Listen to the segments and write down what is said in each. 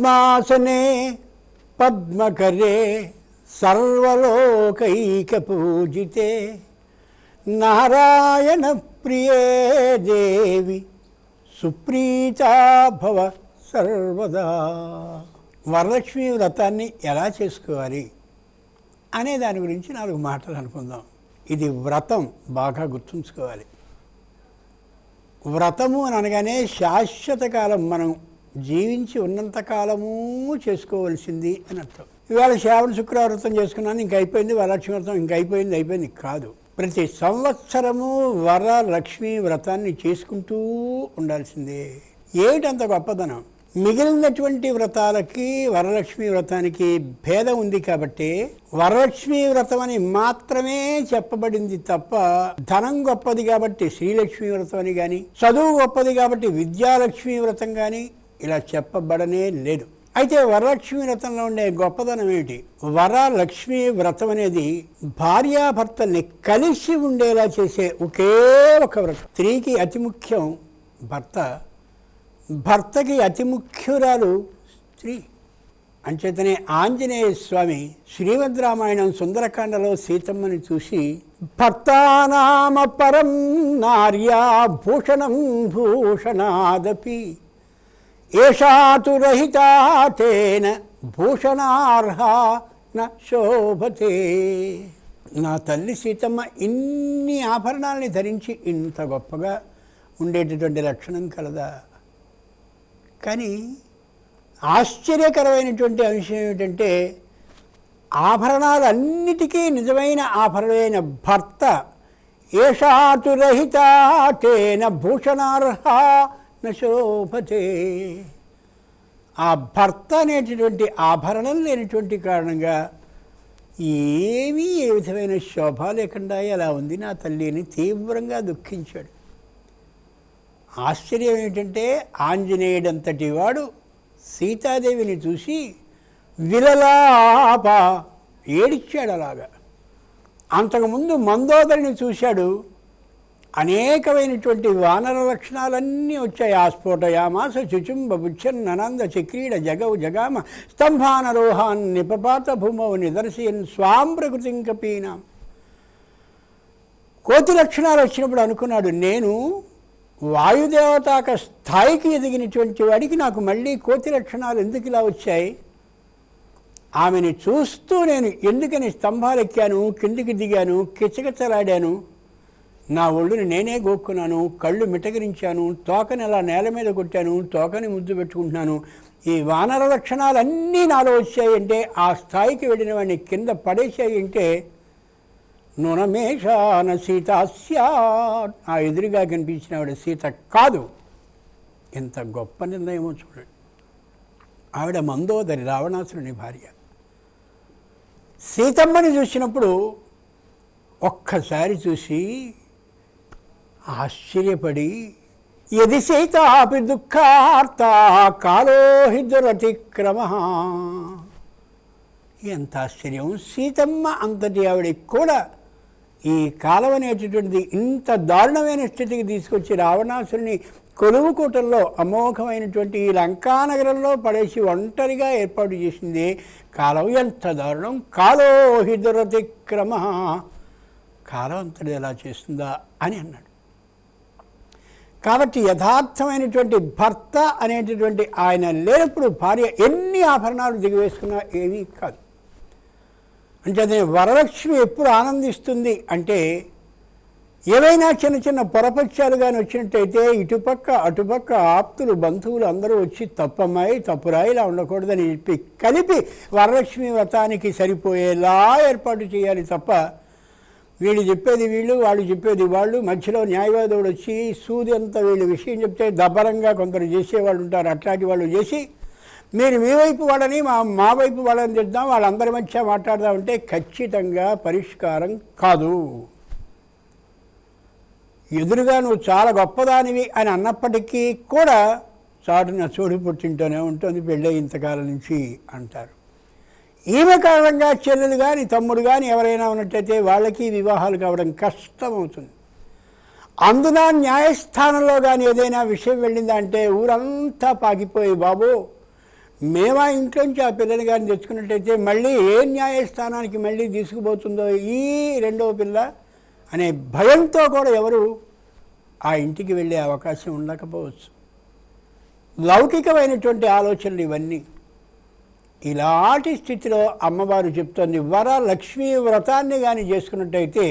పద్మాసనే పద్మకరే సర్వలోకైకపూజితే. నారాయణ ప్రియే దేవి సుప్రీతాభవ సర్వదా. వరలక్ష్మి వ్రతాన్ని ఎలా చేసుకోవాలి అనే దాని గురించి నాలుగు మాటలు అనుకుందాం. ఇది వ్రతం బాగా గుర్తుంచుకోవాలి. వ్రతము అని అనగానే శాశ్వత కాలం మనం జీవించి ఉన్నంతకాలము చేసుకోవలసింది అని అర్థం. ఇవాళ శ్రావణ శుక్రవారం వ్రతం చేసుకున్నాను ఇంక అయిపోయింది వరలక్ష్మి వ్రతం ఇంక అయిపోయింది అయిపోయింది కాదు. ప్రతి సంవత్సరము వరలక్ష్మి వ్రతాన్ని చేసుకుంటూ ఉండాల్సిందే. ఏమిటంత గొప్పదనం? మిగిలినటువంటి వ్రతాలకి వరలక్ష్మి వ్రతానికి భేదం ఉంది కాబట్టి వరలక్ష్మి వ్రతం అని మాత్రమే చెప్పబడింది తప్ప ధనం గొప్పది కాబట్టి శ్రీలక్ష్మి వ్రతం అని కానీ చదువు గొప్పది కాబట్టి విద్యాలక్ష్మి వ్రతం కానీ ఇలా చెప్పబడనే లేదు. అయితే వరలక్ష్మి వ్రతంలో ఉండే గొప్పదనం ఏమిటి? వరలక్ష్మి వ్రతం అనేది భార్యాభర్తల్ని కలిసి ఉండేలా చేసే ఒకే ఒక వ్రతం. స్త్రీకి అతి ముఖ్యం భర్త. భర్తకి అతి ముఖ్యురాలు స్త్రీ. అంచేతనే ఆంజనేయ స్వామి శ్రీమద్ రామాయణం సుందరకాండలో సీతమ్మని చూసి భర్తానామ పరం నార్యా భూషణం భూషణాదపి ఏషాతు రహితా తేన భూషణార్హ శోభతే. నా తల్లి సీతమ్మ ఇన్ని ఆభరణాలని ధరించి ఇంత గొప్పగా ఉండేటటువంటి లక్షణం కలదా? కానీ ఆశ్చర్యకరమైనటువంటి అంశం ఏమిటంటే ఆభరణాలన్నిటికీ నిజమైన ఆభరణమైన భర్త ఏషాతురహిత తేన భూషణార్హ నశోభతే ఆ భర్త అనేటటువంటి ఆభరణం లేనటువంటి కారణంగా ఏమీ ఏ విధమైన శోభ లేకుండా ఎలా ఉంది నా తల్లి అని తీవ్రంగా దుఃఖించాడు. ఆశ్చర్యం ఏమిటంటే ఆంజనేయుడంతటి వాడు సీతాదేవిని చూసి విలలాప ఏడిచ్చాడు అలాగా. అంతకుముందు మందోదరిని చూశాడు. అనేకమైనటువంటి వానర లక్షణాలన్నీ వచ్చాయి. ఆస్ఫోటయామాస శుచుంబ బుచ్చన్ ననంద చక్రీడ జగవు జగామ స్తంభానరోహాన్ నిపపాత భూమౌ నిదర్శయన్ స్వాం ప్రకృతిం కపీనాం. కోతి లక్షణాలు వచ్చినప్పుడు అనుకున్నాడు నేను వాయుదేవతాక స్థాయికి ఎదిగినటువంటి వాడికి నాకు మళ్ళీ కోతి లక్షణాలు ఎందుకు ఇలా వచ్చాయి? ఆమెని చూస్తూ నేను ఎందుకని స్తంభాలు ఎక్కాను కిందికి దిగాను కిచకిచలాడాను? నా ఒళ్ళుని నేనే గోక్కున్నాను కళ్ళు మిటకరించాను తోకని అలా నేల మీద కొట్టాను తోకని ముద్దు పెట్టుకుంటున్నాను. ఈ వానర లక్షణాలన్నీ నాలో వచ్చాయంటే ఆ స్థాయికి వెళ్ళిన వాడిని కింద పడేసాయి అంటే నునమేషాన సీత ఆ ఎదురుగా కనిపించిన ఆవిడ సీత కాదు. ఎంత గొప్ప నిర్ణయమో చూడండి. ఆవిడ మందోదరి రావణాసురుని భార్య. సీతమ్మని చూసినప్పుడు ఒక్కసారి చూసి ఆశ్చర్యపడి ఎది సీతాపి దుఃఖార్త కాలో హి దురతిక్రమ. ఎంత ఆశ్చర్యం. సీతమ్మ అంతటి ఆవిడకి కూడా ఈ కాలం అనేటటువంటిది ఇంత దారుణమైన స్థితికి తీసుకొచ్చి రావణాసురుని కొలువుకూటల్లో అమోఘమైనటువంటి ఈ లంకానగరంలో పడేసి ఒంటరిగా ఏర్పాటు చేసింది. కాలం ఎంత దారుణం. కాలో హి దురతిక్రమ. కాలం అంతటి ఎలా చేస్తుందా అని అన్నాడు. కాబట్టి యథార్థమైనటువంటి భర్త అనేటటువంటి ఆయన లేనప్పుడు భార్య ఎన్ని ఆభరణాలు దిగివేసుకున్నా ఏమీ కాదు. అంటే అదే వరలక్ష్మి ఎప్పుడు ఆనందిస్తుంది అంటే ఏవైనా చిన్న చిన్న పొరపక్షాలు కానీ వచ్చినట్టయితే ఇటుపక్క అటుపక్క ఆప్తులు బంధువులు అందరూ వచ్చి తప్పమ్మాయి తప్పురాయి ఇలా ఉండకూడదని చెప్పి కలిపి వరలక్ష్మి వ్రతానికి సరిపోయేలా ఏర్పాటు చేయాలి తప్ప వీళ్ళు చెప్పేది వీళ్ళు వాళ్ళు చెప్పేది వాళ్ళు. మధ్యలో న్యాయవాదుడు వచ్చి సూది అంతా వీళ్ళు విషయం చెప్తే దబ్బరంగా కొందరు చేసేవాళ్ళు ఉంటారు. అట్లాంటి వాళ్ళు చేసి మీరు మీ వైపు వాళ్ళని మా మా వైపు వాళ్ళని తెద్దాం వాళ్ళందరి మధ్య మాట్లాడదామంటే ఖచ్చితంగా పరిష్కారం కాదు. ఎదురుగా నువ్వు చాలా గొప్పదానివి అని అన్నప్పటికీ కూడా చాటున చోటు పుట్టింటూనే ఉంటుంది పెళ్ళై ఇంతకాలం నుంచి అంటారు. ఈమె కారణంగా చెల్లెలు కానీ తమ్ముడు కానీ ఎవరైనా ఉన్నట్టయితే వాళ్ళకి వివాహాలు కావడం కష్టమవుతుంది. అందున న్యాయస్థానంలో కానీ ఏదైనా విషయం వెళ్ళిందంటే ఊరంతా పాకిపోయి బాబు మేము ఆ ఇంట్లోంచి ఆ పిల్లని కానీ తెచ్చుకున్నట్టయితే మళ్ళీ ఏ న్యాయస్థానానికి మళ్ళీ తీసుకుపోతుందో ఈ రెండవ పిల్ల? అనే భయంతో కూడా ఎవరు ఆ ఇంటికి వెళ్ళే అవకాశం ఉండకపోవచ్చు. లౌకికమైనటువంటి ఆలోచనలు ఇవన్నీ. ఇలాంటి స్థితిలో అమ్మవారు చెప్తోంది వర లక్ష్మీ వ్రతాన్ని కానీ చేసుకున్నట్టయితే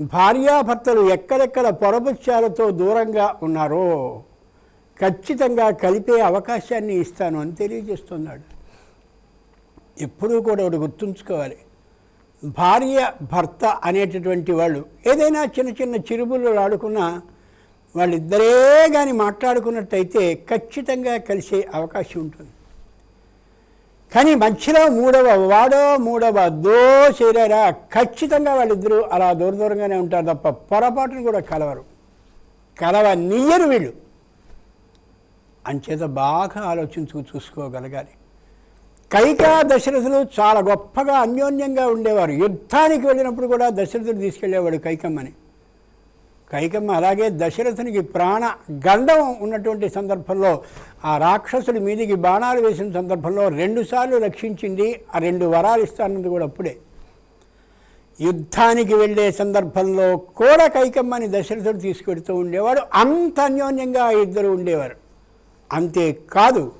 భార్యాభర్తలు ఎక్కడెక్కడ పొరపుచ్చాలతో దూరంగా ఉన్నారో ఖచ్చితంగా కలిపే అవకాశాన్ని ఇస్తాను అని తెలియజేస్తున్నాడు. ఎప్పుడూ కూడా ఒకటి గుర్తుంచుకోవాలి. భార్య భర్త అనేటటువంటి వాళ్ళు ఏదైనా చిన్న చిన్న చిరుబులు ఆడుకున్నా వాళ్ళిద్దరే కానీ మాట్లాడుకున్నట్టయితే ఖచ్చితంగా కలిసే అవకాశం ఉంటుంది. కానీ మధ్యలో మూడవ వాడో మూడవ దో చేరారా ఖచ్చితంగా వాళ్ళిద్దరూ అలా దూర దూరంగానే ఉంటారు తప్ప పొరపాటును కూడా కలవరు. కలవ నియ్యరు వీళ్ళు. అంచేత బాగా ఆలోచించు చూసుకోగలగాలి. కైకా దశరథులు చాలా గొప్పగా అన్యోన్యంగా ఉండేవారు. యుద్ధానికి వెళ్ళినప్పుడు కూడా దశరథుడు తీసుకెళ్ళేవాడు కైకమ్మని. కైకమ్మ అలాగే దశరథునికి ప్రాణ గండం ఉన్నటువంటి సందర్భంలో ఆ రాక్షసుడి మీదికి బాణాలు వేసిన సందర్భంలో రెండుసార్లు రక్షించింది ఆ రెండు వరాలు ఇస్తానన్నది కూడా అప్పుడే. యుద్ధానికి వెళ్ళే సందర్భంలో కూడా కైకమ్మని దశరథుడు తీసుకెడుతూ ఉండేవాడు. అంత అన్యోన్యంగా ఇద్దరు ఉండేవారు. అంతేకాదు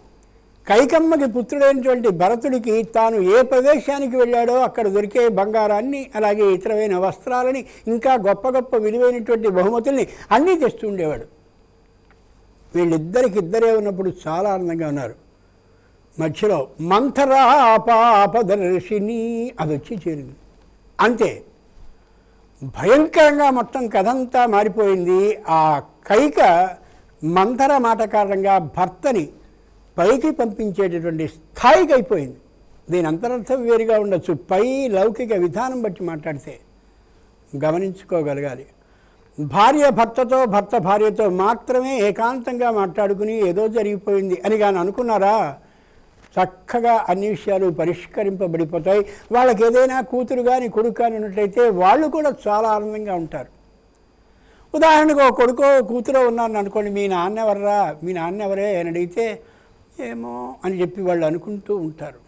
కైకమ్మకి పుత్రుడైనటువంటి భరతుడికి తాను ఏ ప్రదేశానికి వెళ్ళాడో అక్కడ దొరికే బంగారాన్ని అలాగే ఇతరమైన వస్త్రాలని ఇంకా గొప్ప గొప్ప విలువైనటువంటి బహుమతుల్ని అన్నీ తెస్తూ ఉండేవాడు. వీళ్ళిద్దరికి ఇద్దరే ఉన్నప్పుడు చాలా ఆనందంగా ఉన్నారు. మధ్యలో మంథరా పాపదర్శిని అది వచ్చి చేరింది. అంతే. భయంకరంగా మొత్తం కథంతా మారిపోయింది. ఆ కైక మంథర మాట కారణంగా భర్తని పైకి పంపించేటటువంటి స్థాయికి అయిపోయింది దీని అంతరర్థం వేరుగా ఉండొచ్చు. పై లౌకిక విధానం బట్టి మాట్లాడితే గమనించుకోగలగాలి. భార్య భర్తతో భర్త భార్యతో మాత్రమే ఏకాంతంగా మాట్లాడుకుని ఏదో జరిగిపోయింది అని కానీ అనుకున్నారా? చక్కగా అన్ని విషయాలు పరిష్కరింపబడిపోతాయి. వాళ్ళకి ఏదైనా కూతురు కానీ కొడుకు కానీ ఉన్నట్లయితే వాళ్ళు కూడా చాలా ఆనందంగా ఉంటారు. ఉదాహరణకు ఒక కొడుకో కూతురో ఉన్నారని అనుకోండి మీ నాన్న ఎవర్రా? మీ నాన్న ఎవరే? అని అడిగితే ఏమో అని చెప్పి వాళ్ళు అనుకుంటూ ఉంటారు.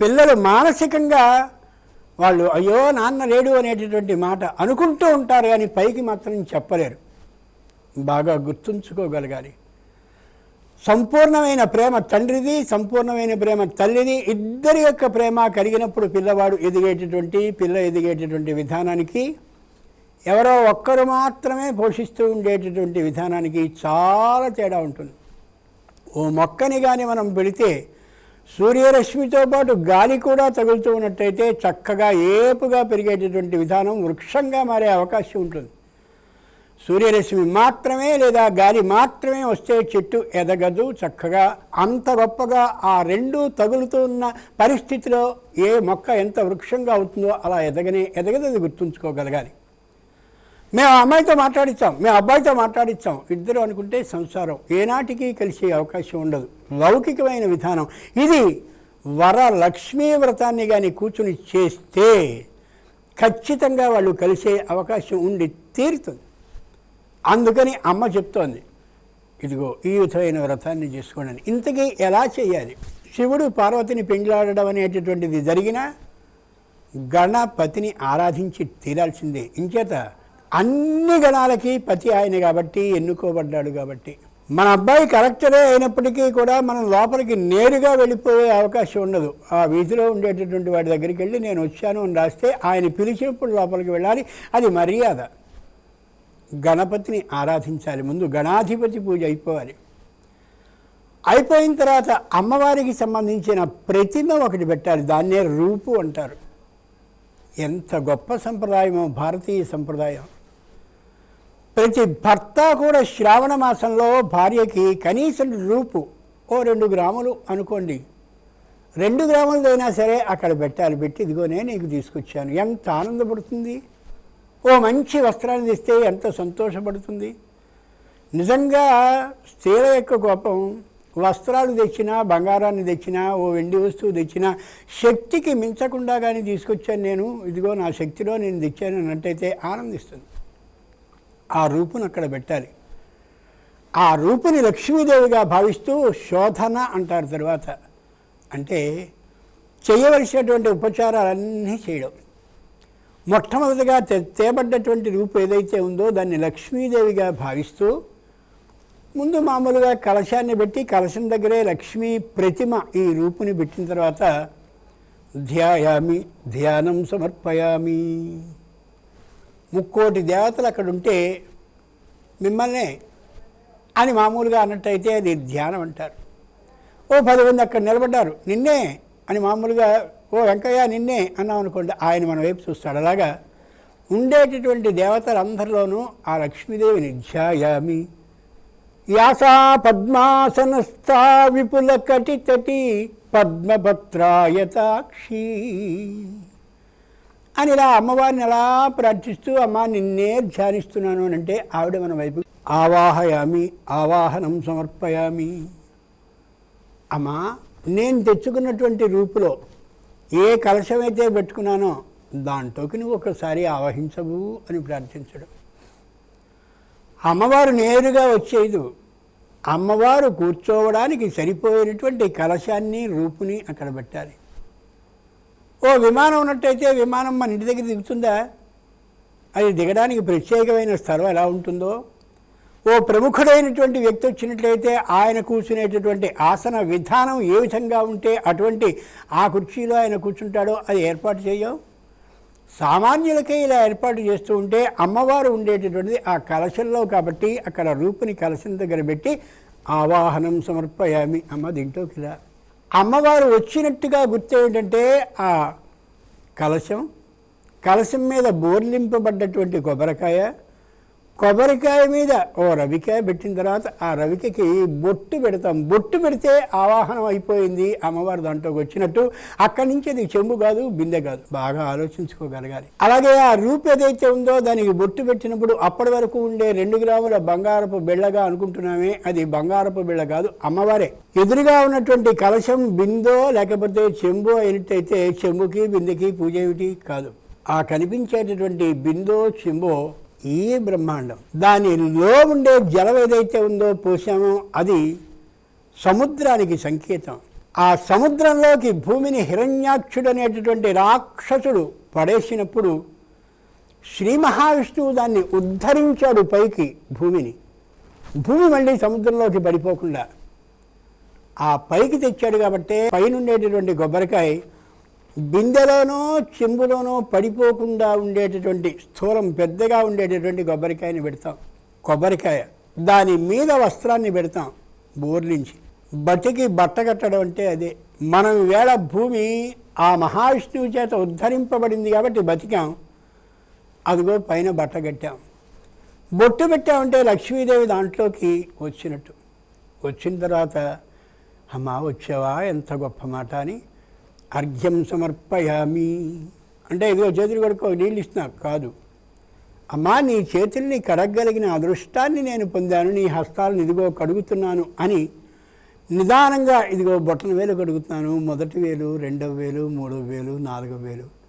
పిల్లలు మానసికంగా వాళ్ళు అయ్యో నాన్న లేడు అనేటటువంటి మాట అనుకుంటూ ఉంటారు కానీ పైకి మాత్రం చెప్పలేరు. బాగా గుర్తుంచుకోగలగాలి. సంపూర్ణమైన ప్రేమ తండ్రిది సంపూర్ణమైన ప్రేమ తల్లిది ఇద్దరి యొక్క ప్రేమ కలిగినప్పుడు పిల్లవాడు ఎదిగేటటువంటి పిల్ల ఎదిగేటటువంటి విధానానికి ఎవరో ఒక్కరు మాత్రమే పోషిస్తూ ఉండేటటువంటి విధానానికి చాలా తేడా ఉంటుంది. ఓ మొక్కని కానీ మనం పెడితే సూర్యరశ్మితో పాటు గాలి కూడా తగులుతూ ఉన్నట్టయితే చక్కగా ఏపుగా పెరిగేటటువంటి విధానం వృక్షంగా మారే అవకాశం ఉంటుంది. సూర్యరశ్మి మాత్రమే లేదా గాలి మాత్రమే వస్తే చెట్టు ఎదగదు చక్కగా అంత గొప్పగా ఆ రెండు తగులుతూ ఉన్న పరిస్థితిలో ఏ మొక్క ఎంత వృక్షంగా అవుతుందో అలా ఎదగనే ఎదగదు అది గుర్తుంచుకోగలగాలి. మేము అమ్మాయితో మాట్లాడిస్తాం మేము అబ్బాయితో మాట్లాడిస్తాం ఇద్దరు అనుకుంటే సంసారం. ఏనాటికి కలిసే అవకాశం ఉండదు. లౌకికమైన విధానం. ఇది వర లక్ష్మీ వ్రతాన్ని కానీ కూర్చుని చేస్తే ఖచ్చితంగా వాళ్ళు కలిసే అవకాశం ఉండి తీరుతుంది. అందుకని అమ్మ చెప్తోంది. ఇదిగో ఈ విధమైన వ్రతాన్ని చేసుకోండి ఇంతకీ ఎలా చేయాలి? శివుడు పార్వతిని పెండ్లాడడం అనేటటువంటిది జరిగినా గణపతిని ఆరాధించి తీరాల్సిందే. ఇంచేత అన్ని గణాలకి పతి ఆయన కాబట్టి ఎన్నుకోబడ్డాడు కాబట్టి. మన అబ్బాయి కరెక్టరే అయినప్పటికీ కూడా మనం లోపలికి నేరుగా వెళ్ళిపోయే అవకాశం ఉండదు. ఆ వీధిలో ఉండేటటువంటి వాడి దగ్గరికి వెళ్ళి నేను వచ్చాను అని రాస్తే ఆయన పిలిచినప్పుడు లోపలికి వెళ్ళాలి. అది మర్యాద. గణపతిని ఆరాధించాలి. ముందు గణాధిపతి పూజ అయిపోవాలి. అయిపోయిన తర్వాత అమ్మవారికి సంబంధించిన ప్రతిమ ఒకటి పెట్టాలి. దాన్నే రూపు అంటారు. ఎంత గొప్ప సంప్రదాయమో భారతీయ సంప్రదాయం. ప్రతి భర్త కూడా శ్రావణ మాసంలో భార్యకి కనీసం రూపు ఓ రెండు గ్రాములు అనుకోండి. రెండు గ్రాములదైనా సరే అక్కడ పెట్టాలి పెట్టి ఇదిగోనే నీకు తీసుకొచ్చాను. ఎంత ఆనందపడుతుంది? ఓ మంచి వస్త్రాన్ని తెస్తే ఎంత సంతోషపడుతుంది? నిజంగా స్త్రీల యొక్క కోపం వస్త్రాలు తెచ్చినా బంగారాన్ని తెచ్చినా ఓ వెండి వస్తువు తెచ్చినా శక్తికి మించకుండా కానీ తీసుకొచ్చాను నేను ఇదిగో నా శక్తిలో నేను తెచ్చాను అన్నట్టయితే ఆనందిస్తుంది. ఆ రూపును అక్కడ పెట్టాలి. ఆ రూపుని లక్ష్మీదేవిగా భావిస్తూ శోధన అంటారు తర్వాత. అంటే చేయవలసినటువంటి ఉపచారాలన్నీ చేయడం. మొట్టమొదటిగా తే తేబడ్డటువంటి రూపు ఏదైతే ఉందో దాన్ని లక్ష్మీదేవిగా భావిస్తూ ముందు మామూలుగా కలశాన్ని పెట్టి కలశం దగ్గరే లక్ష్మీ ప్రతిమ ఈ రూపుని పెట్టిన తర్వాత ధ్యాయామి ధ్యానం సమర్పయామి. ముక్కోటి దేవతలు అక్కడ ఉంటే మిమ్మల్నే అని మామూలుగా అన్నట్టయితే అది ధ్యానం అంటారు. ఓ పది మంది అక్కడ నిలబడ్డారు నిన్నే అని మామూలుగా ఓ వెంకయ్య నిన్నే అన్నాం అనుకోండి ఆయన మన వైపు చూస్తాడు. అలాగా ఉండేటటువంటి దేవతలందరిలోనూ ఆ లక్ష్మీదేవిని ధ్యాయామి యాసా పద్మాసనస్థా విపుల కటితటి పద్మభద్రాయతాక్షి అని ఇలా అమ్మవారిని ఎలా ప్రార్థిస్తూ అమ్మ నిన్నే ధ్యానిస్తున్నాను అని అంటే ఆవిడ మన వైపు ఆవాహయామి ఆవాహనం సమర్పయామి. అమ్మా నేను తెచ్చుకున్నటువంటి రూపులో ఏ కలశమైతే పెట్టుకున్నానో దాంట్లోకి నువ్వు ఒకసారి ఆవహించవు అని ప్రార్థించడం. అమ్మవారు నేరుగా వచ్చేదు. అమ్మవారు కూర్చోవడానికి సరిపోయినటువంటి కలశాన్ని రూపుని అక్కడ పెట్టాలి. ఓ విమానం ఉన్నట్టయితే విమానం మన ఇంటి దగ్గర దిగుతుందా? అది దిగడానికి ప్రత్యేకమైన స్థలం ఎలా ఉంటుందో? ఓ ప్రముఖుడైనటువంటి వ్యక్తి వచ్చినట్లయితే ఆయన కూర్చునేటటువంటి ఆసన విధానం ఏ విధంగా ఉంటే అటువంటి ఆ కుర్చీలో ఆయన కూర్చుంటాడో అది ఏర్పాటు చేయం. సామాన్యులకే ఇలా ఏర్పాటు చేస్తూ ఉంటే అమ్మవారు ఉండేటటువంటిది ఆ కలశంలో కాబట్టి అక్కడ రూపుని కలశం దగ్గర పెట్టి ఆవాహనం సమర్పయామి. అమ్మ దీంట్లోకి ఇలా అమ్మవారు వచ్చినట్టుగా గుర్తు ఏంటంటే ఆ కలశం కలశం మీద బోర్లింపబడ్డటువంటి కొబ్బరికాయ కొబ్బరికాయ మీద ఓ రవికాయ పెట్టిన తర్వాత ఆ రవికకి బొట్టు పెడతాం. బొట్టు పెడితే ఆవాహనం అయిపోయింది. అమ్మవారు దాంట్లోకి వచ్చినట్టు అక్కడి నుంచి అది చెంబు కాదు బిందె కాదు. బాగా ఆలోచించుకోగలగాలి. అలాగే ఆ రూపు ఏదైతే ఉందో దానికి బొట్టు పెట్టినప్పుడు అప్పటి వరకు ఉండే రెండు గ్రాముల బంగారపు బిళ్ళగా అనుకుంటున్నామే. అది బంగారపు బిళ్ళ కాదు అమ్మవారే. ఎదురుగా ఉన్నటువంటి కలశం బిందో లేకపోతే చెంబు అయినట్టయితే చెంబుకి బిందెకి పూజ ఏమిటి? కాదు. ఆ కనిపించేటటువంటి బిందో చెంబో ఈ బ్రహ్మాండం? దానిలో ఉండే జలం ఏదైతే ఉందో పోసామో అది సముద్రానికి సంకేతం. ఆ సముద్రంలోకి భూమిని హిరణ్యాక్షుడు అనేటటువంటి రాక్షసుడు పడేసినప్పుడు శ్రీ మహావిష్ణువు దాన్ని ఉద్ధరించాడు పైకి భూమిని. భూమి మళ్ళీ సముద్రంలోకి పడిపోకుండా. ఆ పైకి తెచ్చాడు కాబట్టి పైన ఉండేటటువంటి కొబ్బరికాయ బిందెలోనో చెంబులోనో పడిపోకుండా ఉండేటటువంటి స్థూలం పెద్దగా ఉండేటటువంటి కొబ్బరికాయని పెడతాం. కొబ్బరికాయ. దాని మీద వస్త్రాన్ని పెడతాం. బోర్లించి బతికి బట్ట కట్టడం అంటే అదే. మనం వేళ భూమి ఆ మహావిష్ణువు చేత ఉద్ధరింపబడింది కాబట్టి బతికాం. అదిగో పైన బట్ట కట్టాం. బొట్టు పెట్టామంటే లక్ష్మీదేవి దాంట్లోకి వచ్చినట్టు. వచ్చిన తర్వాత అమ్మా వచ్చావా? ఎంత గొప్ప మాట అని అర్ఘ్యం సమర్పయామి. అంటే ఇదిగో చేతులు కొడుకో నీళ్ళు ఇస్తున్నా కాదు. అమ్మా నీ చేతుల్ని కడగలిగిన అదృష్టాన్ని నేను పొందాను నీ హస్తాలను ఇదిగో కడుగుతున్నాను అని నిదానంగా ఇదిగో బొట్టన వేలు కడుగుతున్నాను. మొదటి వేలు రెండవ వేలు మూడవ వేలు నాలుగవ వేలు.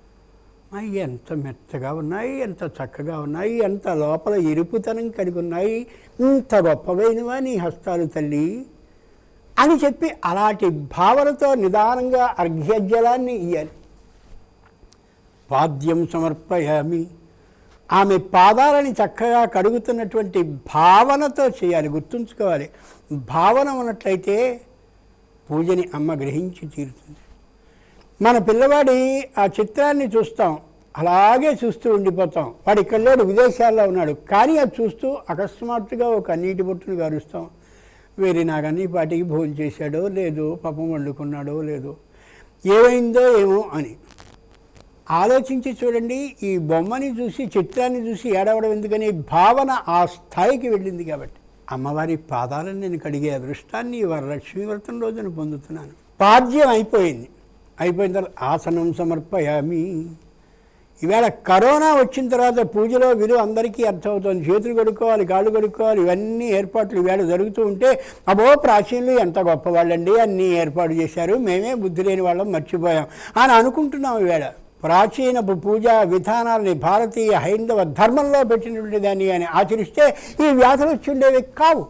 అవి ఎంత మెత్తగా ఉన్నాయి ఎంత చక్కగా ఉన్నాయి ఎంత లోపల ఎరుపుతనం కలిగి ఉన్నాయి. ఇంత గొప్పవైనవా నీ హస్తాలు తల్లి? అని చెప్పి అలాంటి భావనతో నిదానంగా అర్ఘ్యజలాన్ని ఇయ్యాలి. పాద్యం సమర్పయామి. ఆమె పాదాలని చక్కగా కడుగుతున్నటువంటి భావనతో చేయాలి గుర్తుంచుకోవాలి. భావన ఉన్నట్లయితే పూజని అమ్మ గ్రహించి తీరుతుంది. మన పిల్లవాడి ఆ చిత్రాన్ని చూస్తాం అలాగే చూస్తూ ఉండిపోతాం. వాడు ఇక్కడ లేడు విదేశాల్లో ఉన్నాడు కానీ అది చూస్తూ అకస్మాత్తుగా ఒక నీటి బొట్టును గారుస్తాం. వేరే కానీ పాటికి భోజనం చేశాడో లేదో పాపం వండుకున్నాడో లేదో. ఏమైందో ఏమో అని. ఆలోచించి చూడండి ఈ బొమ్మని చూసి చిత్రాన్ని చూసి ఏడవడం ఎందుకని భావన ఆ స్థాయికి వెళ్ళింది కాబట్టి. అమ్మవారి పాదాలను నేను కడిగే అదృష్టాన్ని వరలక్ష్మి వ్రతం రోజున పొందుతున్నాను. పాద్యం అయిపోయింది. అయిపోయిన తర్వాత ఆసనం సమర్పయామి. ఈవేళ కరోనా వచ్చిన తర్వాత పూజలో విలువ అందరికీ అర్థమవుతుంది. చేతులు కడుక్కోవాలి కాళ్ళు కడుక్కోవాలి ఇవన్నీ ఏర్పాట్లు ఈవేళ జరుగుతూ ఉంటే అబో ప్రాచీనులు ఎంత గొప్పవాళ్ళండి అన్నీ ఏర్పాటు చేశారు. మేమే బుద్ధి లేని వాళ్ళం మర్చిపోయాం అని అనుకుంటున్నాం ఈవేళ. ప్రాచీనపు పూజా విధానాలని భారతీయ హైందవ ధర్మంలో పెట్టినటువంటి దాన్ని అని ఆచరిస్తే ఈ వ్యాధులు వచ్చి ఉండేవి కావు.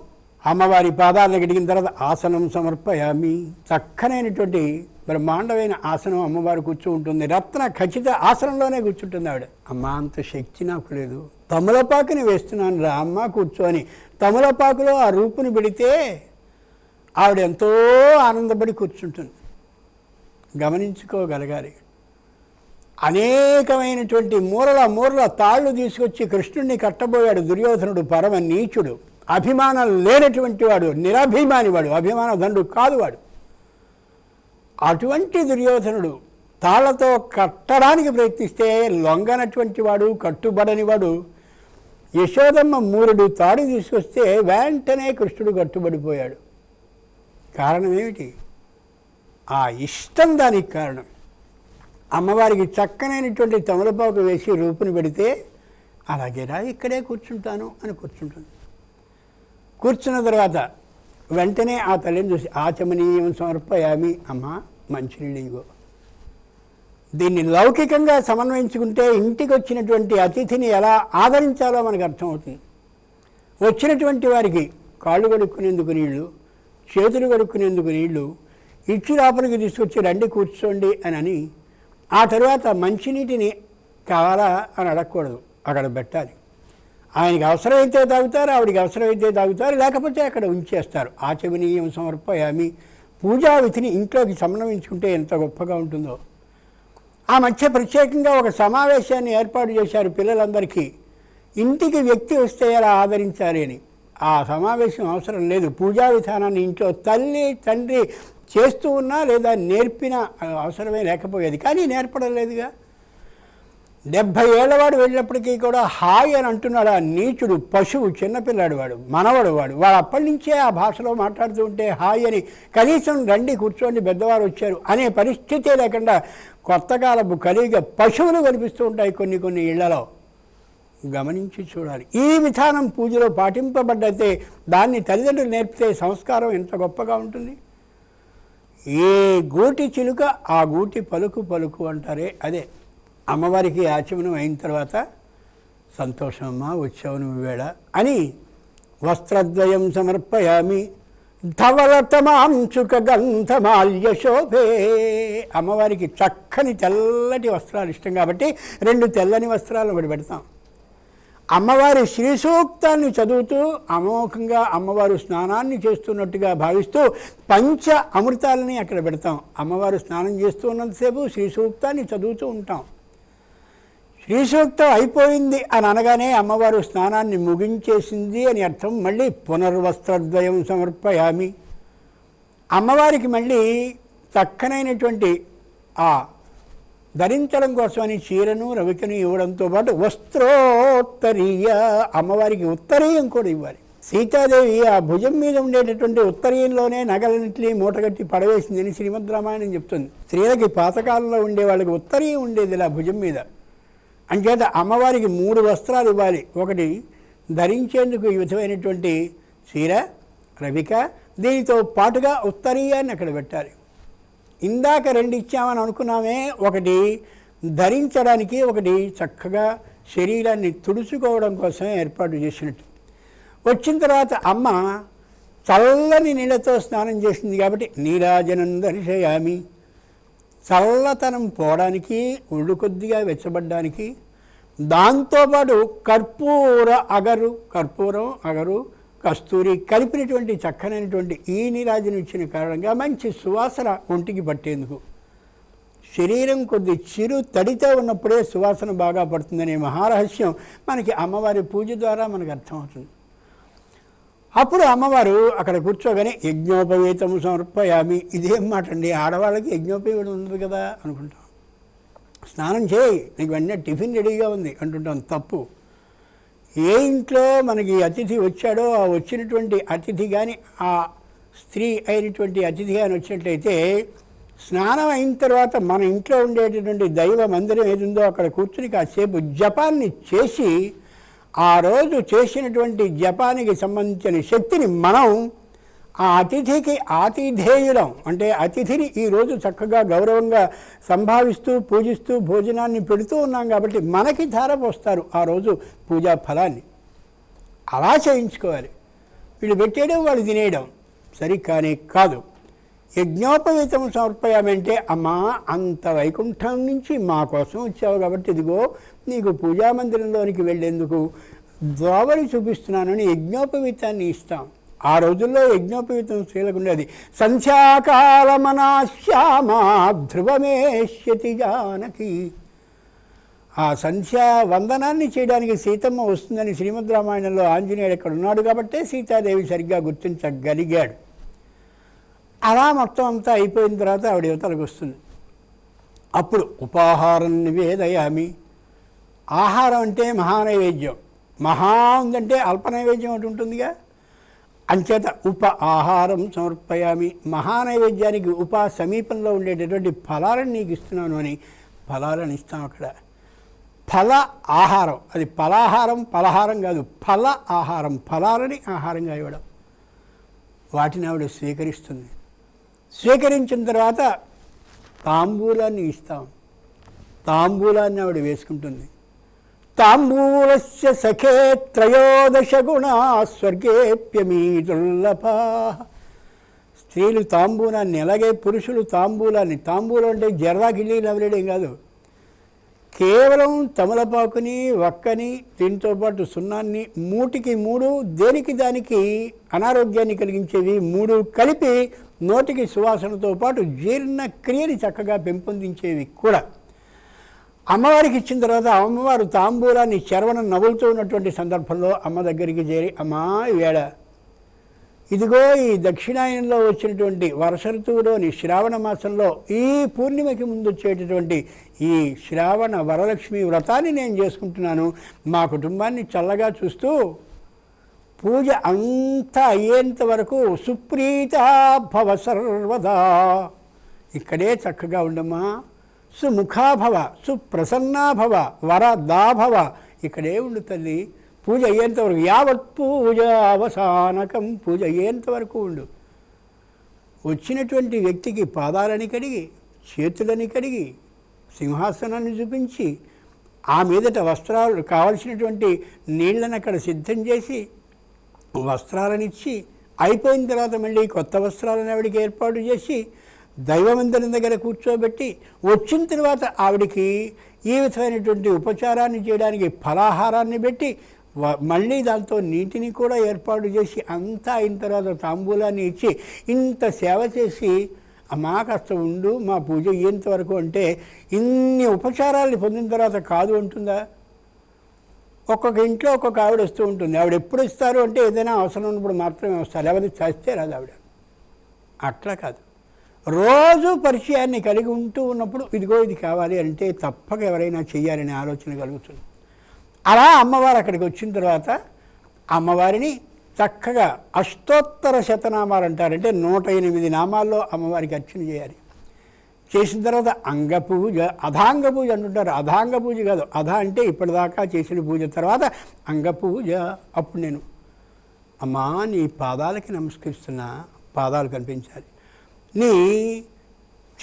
అమ్మవారి పాదాలను గడిగిన తర్వాత ఆసనం సమర్పయామి. చక్కనైనటువంటి బ్రహ్మాండమైన ఆసనం అమ్మవారు కూర్చుంటుంది. రత్న ఖచ్చిత ఆసనంలోనే కూర్చుంటుంది ఆవిడ. అమ్మ అంత శక్తి నాకు లేదు. తమలపాకుని వేస్తున్నాను రా అమ్మ కూర్చొని తమలపాకులో ఆ రూపుని పెడితే ఆవిడ ఎంతో ఆనందపడి కూర్చుంటుంది. గమనించుకోగలగాలి. అనేకమైనటువంటి మూరల మూరల తాళ్ళు తీసుకొచ్చి కృష్ణుడిని కట్టబోయాడు దుర్యోధనుడు పరమ నీచుడు అభిమానం లేనటువంటి వాడు నిరభిమాని వాడు. అభిమాన దండు కాదు వాడు. అటువంటి దుర్యోధనుడు తాళ్ళతో కట్టడానికి ప్రయత్నిస్తే లొంగనటువంటి వాడు కట్టుబడని వాడు యశోదమ్మ మూరుడు తాడు తీసుకొస్తే వెంటనే కృష్ణుడు కట్టుబడిపోయాడు. కారణం ఏమిటి? ఆ ఇష్టం దానికి కారణం. అమ్మవారికి చక్కనైనటువంటి తమలపాకు వేసి రూపుని పెడితే అలాగేరా ఇక్కడే కూర్చుంటాను అని కూర్చుంటుంది. కూర్చున్న తర్వాత వెంటనే ఆ తల్లిని చూసి ఆచమనీయం సమర్పయామి అమ్మా మంచినీళ్ళు. ఇగో దీన్ని లౌకికంగా సమన్వయించుకుంటే ఇంటికి వచ్చినటువంటి అతిథిని ఎలా ఆదరించాలో మనకు అర్థమవుతుంది. వచ్చినటువంటి వారికి కాళ్ళు కడుక్కునేందుకు నీళ్ళు చేతులు కడుక్కునేందుకు నీళ్ళు ఇచ్చి లోపలికి తీసుకొచ్చి రండి కూర్చోండి అని అని ఆ తర్వాత మంచినీటిని కావాలా అని అడగకూడదు అక్కడ పెట్టాలి. ఆయనకి అవసరమైతే తాగుతారు ఆవిడికి అవసరమైతే తాగుతారు లేకపోతే అక్కడ ఉంచేస్తారు. ఆచమనీయం సమర్పయామి పూజా విధిని ఇంట్లోకి సమన్వయించుకుంటే ఎంత గొప్పగా ఉంటుందో. ఆ మధ్య ప్రత్యేకంగా ఒక సమావేశాన్ని ఏర్పాటు చేశారు పిల్లలందరికీ. ఇంటికి వ్యక్తి వస్తే ఎలా ఆదరించాలి అని. ఆ సమావేశం అవసరం లేదు. పూజా విధానాన్ని ఇంట్లో తల్లి తండ్రి చేస్తూ ఉన్నా లేదా నేర్పిన అవసరమే లేకపోయేది. కానీ నేర్పడం లేదుగా. డెబ్భై ఏళ్ళవాడు వెళ్ళినప్పటికీ కూడా హాయ్ అని అంటున్నాడు ఆ నీచుడు పశువు చిన్నపిల్లాడు వాడు మనవడు వాడు. వాడు అప్పటి నుంచే ఆ భాషలో మాట్లాడుతూ ఉంటే హాయ్ అని కనీసం రండి కూర్చోండి పెద్దవారు వచ్చారు అనే పరిస్థితే లేకుండా కొత్త కాలపు కలిగ పశువులు కనిపిస్తూ ఉంటాయి కొన్ని కొన్ని ఇళ్ళలో. గమనించి చూడాలి. ఈ విధానం పూజలో పాటింపబడ్డైతే దాన్ని తల్లిదండ్రులు నేర్పితే సంస్కారం ఎంత గొప్పగా ఉంటుంది? ఏ గూటి చిలుక ఆ గూటి పలుకు పలుకు అంటారే అదే. అమ్మవారికి ఆచమనం అయిన తర్వాత సంతోషమ్మా వచ్చావు నువ్వు వేళ అని వస్త్రద్వయం సమర్పయామి. ధవలతమాంశుక గంధమాల్య శోభే. అమ్మవారికి చక్కని తెల్లటి వస్త్రాలు ఇష్టం కాబట్టి రెండు తెల్లని వస్త్రాలు ఒకటి పెడతాం. అమ్మవారి శ్రీ సూక్తాన్ని చదువుతూ అమోఘంగా అమ్మవారు స్నానాన్ని చేస్తున్నట్టుగా భావిస్తూ పంచ అమృతాలని అక్కడ పెడతాం. అమ్మవారు స్నానం చేస్తూ ఉన్నంతసేపు శ్రీ సూక్తాన్ని చదువుతూ ఉంటాం. శ్రీసూక్తం అయిపోయింది అని అనగానే అమ్మవారు స్నానాన్ని ముగించేసింది అని అర్థం మళ్ళీ పునర్వస్త్రద్వయం సమర్పయామి. అమ్మవారికి మళ్ళీ చక్కనైనటువంటి ఆ ధరించడం కోసమని చీరను రవికను ఇవ్వడంతో పాటు వస్త్రోత్తరీయ అమ్మవారికి ఉత్తరీయం కూడా ఇవ్వాలి. సీతాదేవి ఆ భుజం మీద ఉండేటటువంటి ఉత్తరీయంలోనే నగలన్నింటినీ మూటగట్టి పడవేసిందని శ్రీమద్ రామాయణం చెప్తుంది. స్త్రీలకి పాతకాలంలో ఉండే వాళ్ళకి ఉత్తరీయం ఉండేది ఇలా భుజం మీద. అంచేత అమ్మవారికి మూడు వస్త్రాలు ఇవ్వాలి. ఒకటి ధరించేందుకు ఈ విధమైనటువంటి చీర రవిక దీనితో పాటుగా ఉత్తరీయాన్ని అక్కడ పెట్టాలి. ఇందాక రెండు ఇచ్చామని అనుకున్నామే. ఒకటి ధరించడానికి ఒకటి చక్కగా శరీరాన్ని తుడుచుకోవడం కోసం ఏర్పాటు చేసినట్టు. వచ్చిన తర్వాత అమ్మ చల్లని నీళ్ళతో స్నానం చేసింది కాబట్టి నీరాజనం దర్శయామి చల్లతనం పోవడానికి ఒళ్ళు కొద్దిగా వెచ్చబడ్డానికి దాంతోపాటు కర్పూర అగరు కర్పూరం అగరు కస్తూరి కలిపినటువంటి చక్కనైనటువంటి ఈ నీరాజనం ఇచ్చిన కారణంగా మంచి సువాసన ఒంటికి పట్టేందుకు. శరీరం కొద్ది చిరు తడితో ఉన్నప్పుడే సువాసన బాగా పడుతుందనే మహారహస్యం మనకి అమ్మవారి పూజ ద్వారా మనకు అర్థమవుతుంది. అప్పుడు అమ్మవారు అక్కడ కూర్చోగానే యజ్ఞోపవేతము సమర్పయామి. ఇదేం మాట అండి ఆడవాళ్ళకి యజ్ఞోపవేతం ఉంది కదా అనుకుంటాం. స్నానం చేయి నీకు వెంటనే టిఫిన్ రెడీగా ఉంది అంటుంటాం తప్పు. ఏ ఇంట్లో మనకి అతిథి వచ్చాడో ఆ వచ్చినటువంటి అతిథి కానీ ఆ స్త్రీ అయినటువంటి అతిథి కానీ వచ్చినట్లయితే స్నానం అయిన తర్వాత మన ఇంట్లో ఉండేటటువంటి దైవ మందిరం ఏది ఉందో అక్కడ కూర్చుని కాసేపు జపాన్ని చేసి ఆ రోజు చేసినటువంటి జపానికి సంబంధించిన శక్తిని మనం ఆ అతిథికి ఆతిథేయులం అంటే అతిథిని ఈరోజు చక్కగా గౌరవంగా సంభావిస్తూ పూజిస్తూ భోజనాన్ని పెడుతూ ఉన్నాం కాబట్టి మనకి ధారపోస్తారు ఆ రోజు పూజా ఫలాన్ని. అలా చేయించుకోవాలి. వీళ్ళు పెట్టేయడం వాళ్ళు తినేయడం సరికానే కాదు. యజ్ఞోపవీతం సమర్పయామంటే అమ్మా అంత వైకుంఠం నుంచి మా కోసం వచ్చావు కాబట్టి ఇదిగో నీకు పూజా మందిరంలోనికి వెళ్ళేందుకు ద్వావరి చూపిస్తున్నానని యజ్ఞోపవీతాన్ని ఇస్తాం. ఆ రోజుల్లో యజ్ఞోపవీతం స్త్రీలకు ఉండేది సంధ్యాకాలమనాశ్యామా ధ్రువమేష్యతి జానకి. ఆ సంధ్యా వందనాన్ని చేయడానికి సీతమ్మ వస్తుందని శ్రీమద్ రామాయణంలో ఆంజనేయుడు ఇక్కడ ఉన్నాడు కాబట్టే సీతాదేవి సరిగ్గా గుర్తించగలిగాడు. అలా మొత్తం అంతా అయిపోయిన తర్వాత ఆవిడ యువతలకు వస్తుంది. అప్పుడు ఉపాహారం నివేదయామి. ఆహారం అంటే మహానైవేద్యం. మహా ఉందంటే అల్ప నైవేద్యం ఒకటి ఉంటుందిగా. అంచేత ఉప ఆహారం సమర్పయామి. మహానైవేద్యానికి ఉప సమీపంలో ఉండేటటువంటి ఫలాలను నీకు ఇస్తున్నాను అని ఫలాలను ఇస్తాం అక్కడ. ఫల ఆహారం. అది ఫలాహారం ఫలహారం కాదు. ఫల ఆహారం. ఫలాలని ఆహారంగా ఇవ్వడం. వాటిని ఆవిడ స్వీకరిస్తుంది. స్వీకరించిన తర్వాత తాంబూలాన్ని ఇస్తాం. తాంబూలాన్ని ఆవిడ వేసుకుంటుంది. తాంబూలస్య సఖే త్రయోదశ గుణ స్వర్గేప్యమీదుర్లభా స్త్రీలు తాంబూలాన్ని అలాగే పురుషులు తాంబూలాన్ని తాంబూలం అంటే జర్రాకిళ్ళి నవలేడేం కాదు. కేవలం తమలపాకుని వక్కని దీంతో పాటు సున్నాన్ని మూటికి మూడు దేనికి దానికి అనారోగ్యాన్ని కలిగించేవి మూడు కలిపి నోటికి సువాసనతో పాటు జీర్ణక్రియని చక్కగా పెంపొందించేవి కూడా. అమ్మవారికి ఇచ్చిన తర్వాత అమ్మవారు తాంబూలాన్ని చరవణం నవ్వులుతూ ఉన్నటువంటి సందర్భంలో అమ్మ దగ్గరికి చేరి అమ్మా వేళ ఇదిగో ఈ దక్షిణాయనంలో వచ్చినటువంటి వర్ష ఋతువులోని శ్రావణ మాసంలో ఈ పూర్ణిమకి ముందు వచ్చేటటువంటి ఈ శ్రావణ వరలక్ష్మి వ్రతాన్ని నేను చేసుకుంటున్నాను. మా కుటుంబాన్ని చల్లగా చూస్తూ పూజ అంతా అయ్యేంత వరకు సుప్రీత భవ సర్వదా. ఇక్కడే చక్కగా ఉండమ్మా. సుముఖాభవ సుప్రసన్నాభవ వరదాభవ ఇక్కడే ఉండు తల్లి. పూజ అయ్యేంత వరకు యావత్ పూజ అవసానకం పూజ అయ్యేంత వరకు ఉండు. వచ్చినటువంటి వ్యక్తికి పాదాలని కడిగి చేతులని కడిగి సింహాసనాన్ని చూపించి ఆ మీదట వస్త్రాలు కావలసినటువంటి నీళ్ళని అక్కడ సిద్ధం చేసి వస్త్రాలనిచ్చి అయిపోయిన తర్వాత మళ్ళీ కొత్త వస్త్రాలను ఆవిడికి ఏర్పాటు చేసి దైవమందిరం దగ్గర కూర్చోబెట్టి వచ్చిన తర్వాత ఆవిడికి ఈ విధమైనటువంటి ఉపచారాన్ని చేయడానికి ఫలాహారాన్ని పెట్టి మళ్ళీ దాంతో నీటిని కూడా ఏర్పాటు చేసి అంతా అయిన తర్వాత తాంబూలాన్ని ఇచ్చి ఇంత సేవ చేసి మా కాస్త ఉండు మా పూజ అయ్యేంత వరకు అంటే ఇన్ని ఉపచారాలు పొందిన తర్వాత కాదు అంటుందా? ఒక్కొక్క ఇంట్లో ఒక్కొక్క ఆవిడ వస్తూ ఉంటుంది. ఆవిడ ఎప్పుడు ఇస్తారు అంటే ఏదైనా అవసరం ఉన్నప్పుడు మాత్రమే వస్తారు. లేకపోతే చస్తే రాదు ఆవిడ. అట్లా కాదు. రోజు పరిచయాన్ని కలిగి ఉంటూ ఉన్నప్పుడు ఇదిగో ఇది కావాలి అంటే తప్పక ఎవరైనా చేయాలనే ఆలోచన కలుగుతుంది. అలా అమ్మవారు అక్కడికి వచ్చిన తర్వాత అమ్మవారిని చక్కగా అష్టోత్తర శతనామాలు అంటారంటే నూట ఎనిమిది నామాల్లో అమ్మవారికి అర్చన చేయాలి. చేసిన తర్వాత అంగ పూజ అధాంగ పూజ అంటుంటారు. అధాంగ పూజ కాదు. అధ అంటే ఇప్పటిదాకా చేసిన పూజ తర్వాత అంగ పూజ. అప్పుడు నేను అమ్మా నీ పాదాలకి నమస్కరిస్తున్నా. పాదాలు కనిపించాలి. నీ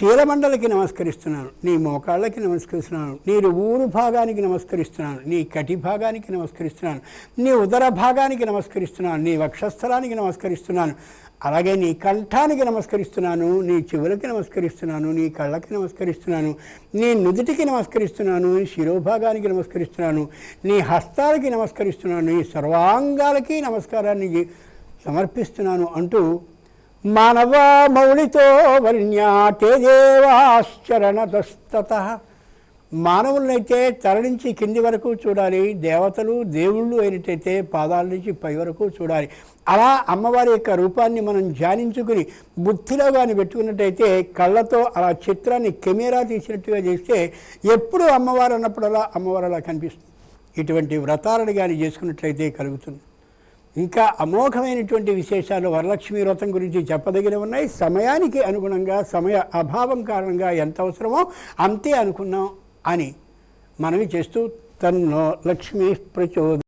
చీలమండలకి నమస్కరిస్తున్నాను. నీ మోకాళ్ళకి నమస్కరిస్తున్నాను. నీ ఊరు భాగానికి నమస్కరిస్తున్నాను. నీ కటి భాగానికి నమస్కరిస్తున్నాను. నీ ఉదర భాగానికి నమస్కరిస్తున్నాను. నీ వక్షస్థలానికి నమస్కరిస్తున్నాను. అలాగే నీ కంఠానికి నమస్కరిస్తున్నాను నీ చెవులకి నమస్కరిస్తున్నాను నీ కళ్ళకి నమస్కరిస్తున్నాను నీ నుదుటికి నమస్కరిస్తున్నాను నీ శిరోభాగానికి నమస్కరిస్తున్నాను నీ హస్తాలకి నమస్కరిస్తున్నాను నీ సర్వాంగాలకి నమస్కారాన్ని సమర్పిస్తున్నాను అంటూ మానవ మౌళితో వర్ణ్యా తేజేవాశ్చరణతస్తత మానవులనైతే తల నుంచి కింది వరకు చూడాలి దేవతలు దేవుళ్ళు అయినట్టయితే పాదాల నుంచి పై వరకు చూడాలి. అలా అమ్మవారి యొక్క రూపాన్ని మనం ధ్యానించుకుని బుద్ధిలో కానీ పెట్టుకున్నట్టయితే కళ్ళతో అలా చిత్రాన్ని కెమెరా తీసినట్టుగా చేస్తే ఎప్పుడు అమ్మవారు అన్నప్పుడల్లా అమ్మవారు అలా కనిపిస్తుంది. ఇటువంటి వ్రతాలను కానీ చేసుకున్నట్లయితే కలుగుతుంది. ఇంకా అమోఘమైనటువంటి విశేషాలు వరలక్ష్మి వ్రతం గురించి చెప్పదగినవి ఉన్నాయి. సమయానికి అనుగుణంగా సమయ అభావం కారణంగా ఎంత అవసరమో అంతే అనుకున్నాం. అని మనవి చేస్తూ తన్నో లక్ష్మీ ప్రచోద